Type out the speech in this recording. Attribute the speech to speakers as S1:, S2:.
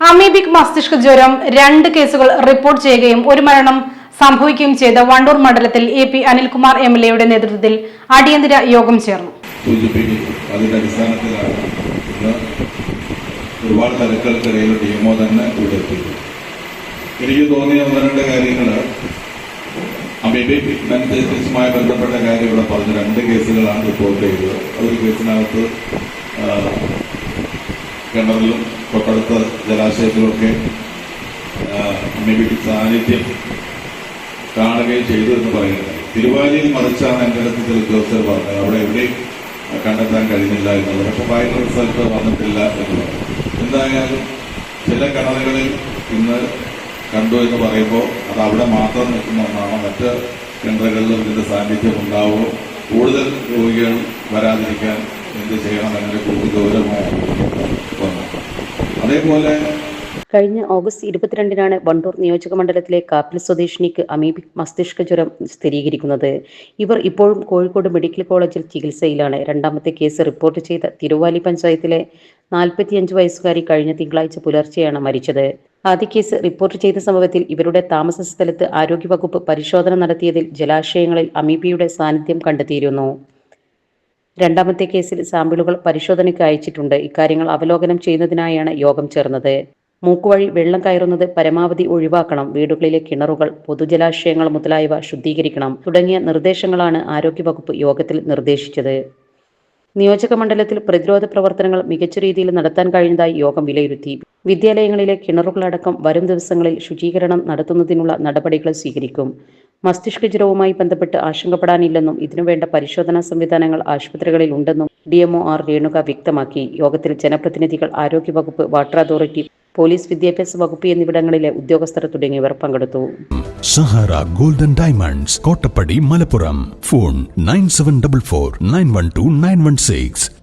S1: Amoebic മസ്തിഷ്ക ജ്വരം രണ്ട് കേസുകൾ റിപ്പോർട്ട് ചെയ്യുകയും ഒരു മരണം സംഭവിക്കുകയും ചെയ്ത വണ്ടൂർ മണ്ഡലത്തിൽ A P Anilkumar M L എയുടെ നേതൃത്വത്തിൽ അടിയന്തര യോഗം ചേർന്നു.
S2: ഒരുപാട് തിരക്കുകൾക്കിടയിൽ ഡിഎംഒ തന്നെ ഇവിടെ എനിക്ക് തോന്നിയ അമീബിക് ബന്ധപ്പെട്ട കാര്യം ഇവിടെ പറഞ്ഞു. രണ്ട് കേസുകളാണ് റിപ്പോർട്ട് ചെയ്തത്. ഒരു കേസിനകത്ത് കിണറിലും തൊട്ടടുത്ത ജലാശയത്തിലുമൊക്കെ അമ്മയുടെ സാന്നിധ്യം കാണുകയും ചെയ്തു എന്ന് പറയുന്നത് തിരുവാലിയിൽ മറിച്ചാണ് അടുത്ത് ചില ഉദ്യോഗസ്ഥർ പറഞ്ഞത്. അവിടെ എവിടെയും കണ്ടെത്താൻ കഴിഞ്ഞില്ല എന്നുള്ളത്. പക്ഷെ ഫൈനൽ റിസൾട്ട് വന്നിട്ടില്ല എന്നുള്ളത് എന്തായാലും ചില കിണറുകളിൽ ഇന്ന് കണ്ടു എന്ന് പറയുമ്പോൾ അത് അവിടെ മാത്രം നിൽക്കുന്ന ഒന്നാണ്? മറ്റ് കിണറുകളിലും ഇതിന്റെ സാന്നിധ്യം ഉണ്ടാവുമോ കൂടുതൽ രോഗികൾ വരാതിരിക്കാൻ എന്ത് ചെയ്യണം എന്നൊരു കൂടുതൽ ഗൗരവമായി അതേപോലെ
S3: കഴിഞ്ഞ ഓഗസ്റ്റ് ഇരുപത്തിരണ്ടിനാണ് വണ്ടൂർ നിയോജക മണ്ഡലത്തിലെ കാപ്പിൽ സ്വദേശിനിക്ക് അമീബിക് മസ്തിഷ്ക ജ്വരം സ്ഥിരീകരിക്കുന്നത്. ഇവർ ഇപ്പോഴും കോഴിക്കോട് മെഡിക്കൽ കോളേജിൽ ചികിത്സയിലാണ്. രണ്ടാമത്തെ കേസ് റിപ്പോർട്ട് ചെയ്ത തിരുവാലി പഞ്ചായത്തിലെ നാൽപ്പത്തിയഞ്ച് വയസ്സുകാരി കഴിഞ്ഞ തിങ്കളാഴ്ച പുലർച്ചെയാണ് മരിച്ചത്. ആദ്യ കേസ് റിപ്പോർട്ട് ചെയ്ത സംഭവത്തിൽ ഇവരുടെ താമസ സ്ഥലത്ത് ആരോഗ്യവകുപ്പ് പരിശോധന നടത്തിയതിൽ ജലാശയങ്ങളിൽ അമീബിയുടെ സാന്നിധ്യം കണ്ടെത്തിയിരുന്നു. രണ്ടാമത്തെ കേസിൽ സാമ്പിളുകൾ പരിശോധനയ്ക്ക് അയച്ചിട്ടുണ്ട്. ഇക്കാര്യങ്ങൾ അവലോകനം ചെയ്യുന്നതിനായാണ് യോഗം ചേർന്നത്. മൂക്കുവഴി വെള്ളം കയറുന്നത് പരമാവധി ഒഴിവാക്കണം. വീടുകളിലെ കിണറുകൾ പൊതുജലാശയങ്ങൾ മുതലായവ ശുദ്ധീകരിക്കണം തുടങ്ങിയ നിർദ്ദേശങ്ങളാണ് ആരോഗ്യവകുപ്പ് യോഗത്തിൽ നിർദ്ദേശിച്ചത്. നിയോജക മണ്ഡലത്തിൽ പ്രതിരോധ പ്രവർത്തനങ്ങൾ മികച്ച രീതിയിൽ നടത്താൻ കഴിഞ്ഞതായി യോഗം വിലയിരുത്തി. വിദ്യാലയങ്ങളിലെ കിണറുകളടക്കം വരും ദിവസങ്ങളിൽ ശുചീകരണം നടത്തുന്നതിനുള്ള നടപടികൾ സ്വീകരിക്കും. മസ്തിഷ്ക ജ്വരവുമായി ബന്ധപ്പെട്ട് ആശങ്കപ്പെടാനില്ലെന്നും ഇതിനുവേണ്ട പരിശോധനാ സംവിധാനങ്ങൾ ആശുപത്രികളിൽ ഉണ്ടെന്നും ഡി എംഒ ആർ രേണുക വ്യക്തമാക്കി. യോഗത്തിൽ ജനപ്രതിനിധികൾ ആരോഗ്യവകുപ്പ് വാട്ടർ അതോറിറ്റി പോലീസ് വിദ്യാഭ്യാസ വകുപ്പ് എന്നിവിടങ്ങളിലെ ഉദ്യോഗസ്ഥർ തുടങ്ങിയവർ പങ്കെടുത്തു.
S4: Sahara golden diamonds Kottappadi Malappuram. Phone nine seven double four nine one two nine one six.